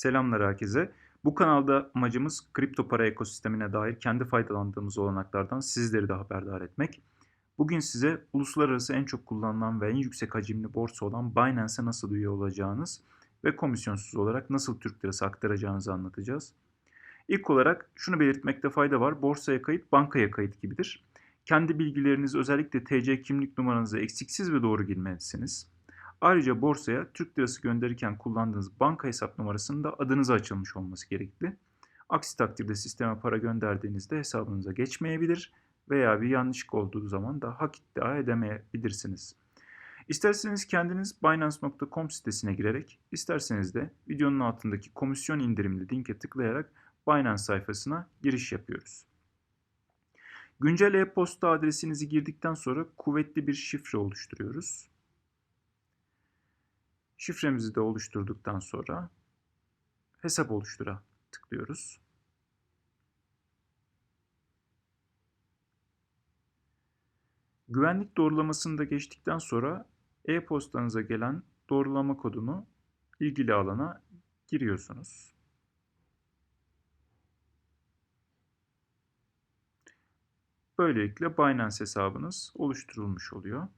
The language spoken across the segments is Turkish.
Selamlar herkese. Bu kanalda amacımız kripto para ekosistemine dair kendi faydalandığımız olanaklardan sizleri de haberdar etmek. Bugün size uluslararası en çok kullanılan ve en yüksek hacimli borsa olan Binance'e nasıl üye olacağınız ve komisyonsuz olarak nasıl Türk lirası aktaracağınızı anlatacağız. İlk olarak şunu belirtmekte fayda var. Borsaya kayıt bankaya kayıt gibidir. Kendi bilgilerinizi özellikle TC kimlik numaranızı eksiksiz ve doğru girmelisiniz. Ayrıca borsaya Türk lirası gönderirken kullandığınız banka hesap numarasının da adınıza açılmış olması gerekli. Aksi takdirde sisteme para gönderdiğinizde hesabınıza geçmeyebilir veya bir yanlışlık olduğu zaman da hak iddia edemeyebilirsiniz. İsterseniz kendiniz Binance.com sitesine girerek, isterseniz de videonun altındaki komisyon indirimli linke tıklayarak Binance sayfasına giriş yapıyoruz. Güncel e-posta adresinizi girdikten sonra kuvvetli bir şifre oluşturuyoruz. Şifremizi de oluşturduktan sonra hesap oluştura tıklıyoruz. Güvenlik doğrulamasını da geçtikten sonra e-postanıza gelen doğrulama kodunu ilgili alana giriyorsunuz. Böylelikle Binance hesabınız oluşturulmuş oluyor.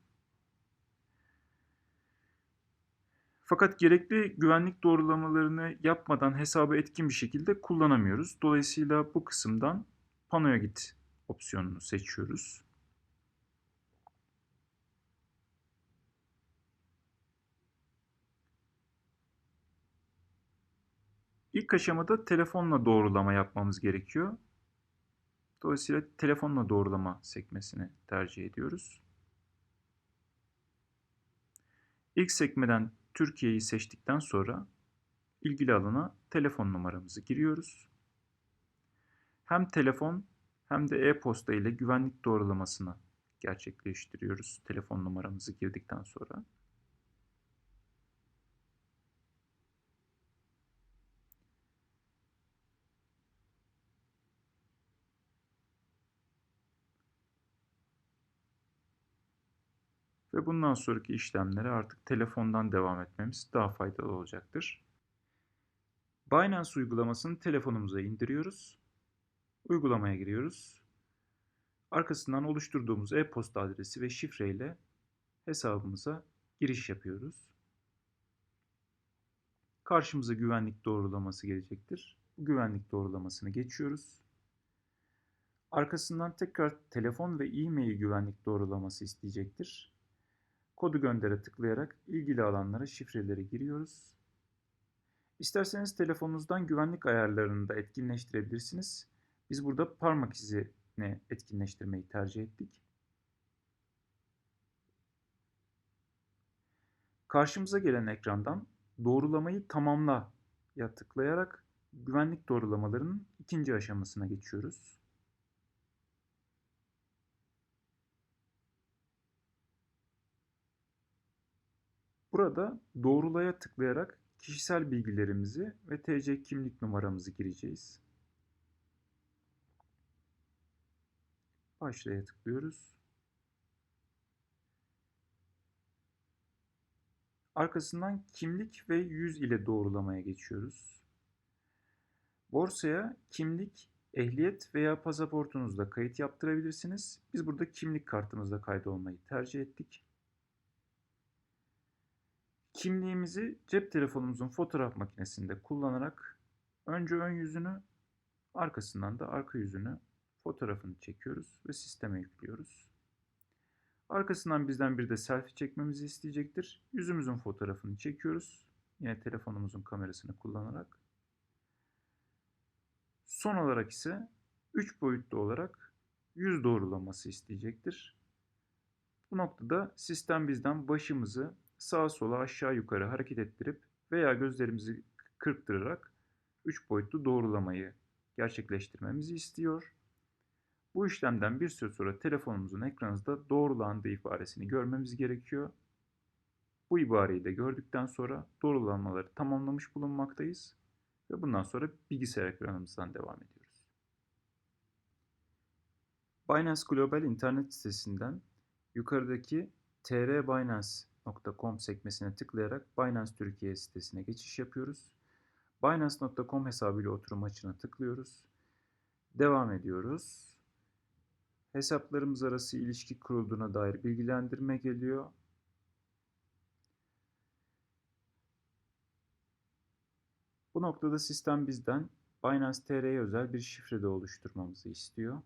Fakat gerekli güvenlik doğrulamalarını yapmadan hesabı etkin bir şekilde kullanamıyoruz. Dolayısıyla bu kısımdan panoya git opsiyonunu seçiyoruz. İlk aşamada telefonla doğrulama yapmamız gerekiyor. Dolayısıyla telefonla doğrulama sekmesini tercih ediyoruz. İlk sekmeden Türkiye'yi seçtikten sonra ilgili alana telefon numaramızı giriyoruz. Hem telefon hem de e-posta ile güvenlik doğrulamasını gerçekleştiriyoruz telefon numaramızı girdikten sonra. Ve bundan sonraki işlemlere artık telefondan devam etmemiz daha faydalı olacaktır. Binance uygulamasını telefonumuza indiriyoruz. Uygulamaya giriyoruz. Arkasından oluşturduğumuz e-posta adresi ve şifre ile hesabımıza giriş yapıyoruz. Karşımıza güvenlik doğrulaması gelecektir. Bu güvenlik doğrulamasını geçiyoruz. Arkasından tekrar telefon ve e-mail güvenlik doğrulaması isteyecektir. Kodu göndere tıklayarak ilgili alanlara şifreleri giriyoruz. İsterseniz telefonunuzdan güvenlik ayarlarını da etkinleştirebilirsiniz. Biz burada parmak izini etkinleştirmeyi tercih ettik. Karşımıza gelen ekrandan doğrulamayı tamamla ya tıklayarak güvenlik doğrulamalarının ikinci aşamasına geçiyoruz. Burada doğrulaya tıklayarak kişisel bilgilerimizi ve TC kimlik numaramızı gireceğiz. Başlaya tıklıyoruz. Arkasından kimlik ve yüz ile doğrulamaya geçiyoruz. Borsaya kimlik, ehliyet veya pasaportunuzla kayıt yaptırabilirsiniz. Biz burada kimlik kartımızla kaydolmayı tercih ettik. Kimliğimizi cep telefonumuzun fotoğraf makinesinde kullanarak önce ön yüzünü arkasından da arka yüzünü fotoğrafını çekiyoruz ve sisteme yüklüyoruz. Arkasından bizden bir de selfie çekmemizi isteyecektir. Yüzümüzün fotoğrafını çekiyoruz. Yine telefonumuzun kamerasını kullanarak. Son olarak ise 3 boyutlu olarak yüz doğrulaması isteyecektir. Bu noktada sistem bizden başımızı sağa sola aşağı yukarı hareket ettirip veya gözlerimizi kırptırarak 3 boyutlu doğrulamayı gerçekleştirmemizi istiyor. Bu işlemden bir süre sonra telefonumuzun ekranında doğrulandı ibaresini görmemiz gerekiyor. Bu ibareyi de gördükten sonra doğrulanmaları tamamlamış bulunmaktayız ve bundan sonra bilgisayar ekranımızdan devam ediyoruz. Binance Global internet sitesinden yukarıdaki TR Binance .com sekmesine tıklayarak Binance Türkiye sitesine geçiş yapıyoruz. Binance.com hesabıyla oturum açına tıklıyoruz. Devam ediyoruz. Hesaplarımız arası ilişki kurulduğuna dair bilgilendirme geliyor. Bu noktada sistem bizden Binance TR'ye özel bir şifre de oluşturmamızı istiyor.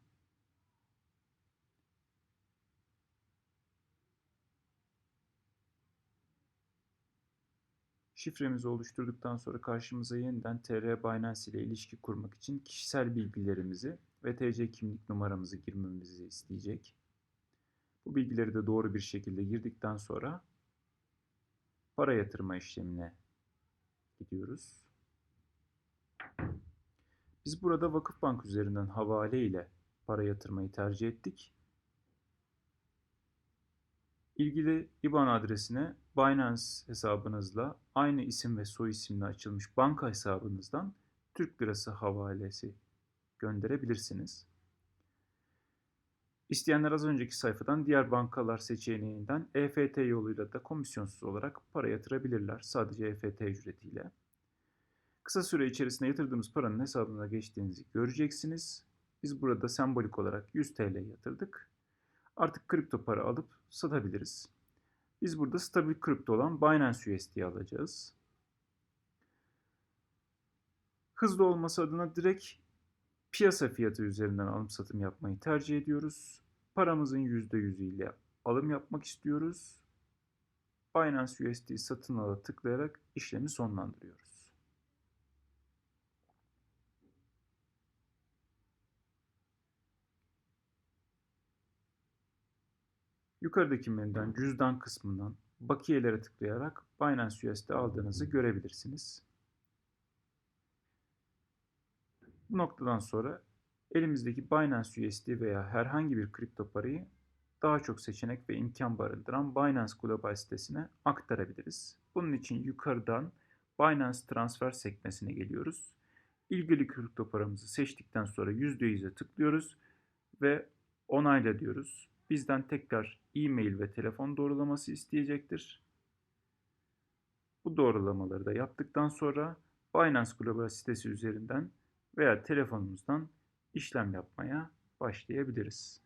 Şifremizi oluşturduktan sonra karşımıza yeniden TR Binance ile ilişki kurmak için kişisel bilgilerimizi ve TC kimlik numaramızı girmemizi isteyecek. Bu bilgileri de doğru bir şekilde girdikten sonra para yatırma işlemine gidiyoruz. Biz burada Vakıfbank üzerinden havale ile para yatırmayı tercih ettik. İlgili IBAN adresine Binance hesabınızla aynı isim ve soy isimle açılmış banka hesabınızdan Türk Lirası havalesi gönderebilirsiniz. İsteyenler az önceki sayfadan diğer bankalar seçeneğinden EFT yoluyla da komisyonsuz olarak para yatırabilirler. Sadece EFT ücretiyle. Kısa süre içerisinde yatırdığımız paranın hesabına geçtiğinizi göreceksiniz. Biz burada sembolik olarak 100 TL yatırdık. Artık kripto para alıp satabiliriz. Biz burada stabil kripto olan Binance USD'yi alacağız. Hızlı olması adına direkt piyasa fiyatı üzerinden alım satım yapmayı tercih ediyoruz. Paramızın %100'ü ile alım yapmak istiyoruz. Binance USD satın ala tıklayarak işlemi sonlandırıyoruz. Yukarıdaki menüden cüzdan kısmından bakiyelere tıklayarak Binance USD aldığınızı görebilirsiniz. Bu noktadan sonra elimizdeki Binance USD veya herhangi bir kripto parayı daha çok seçenek ve imkan barındıran Binance Global sitesine aktarabiliriz. Bunun için yukarıdan Binance Transfer sekmesine geliyoruz. İlgili kripto paramızı seçtikten sonra %100'e tıklıyoruz ve onayla diyoruz bizden tekrar e-mail ve telefon doğrulaması isteyecektir. Bu doğrulamaları da yaptıktan sonra Binance Global sitesi üzerinden veya telefonumuzdan işlem yapmaya başlayabiliriz.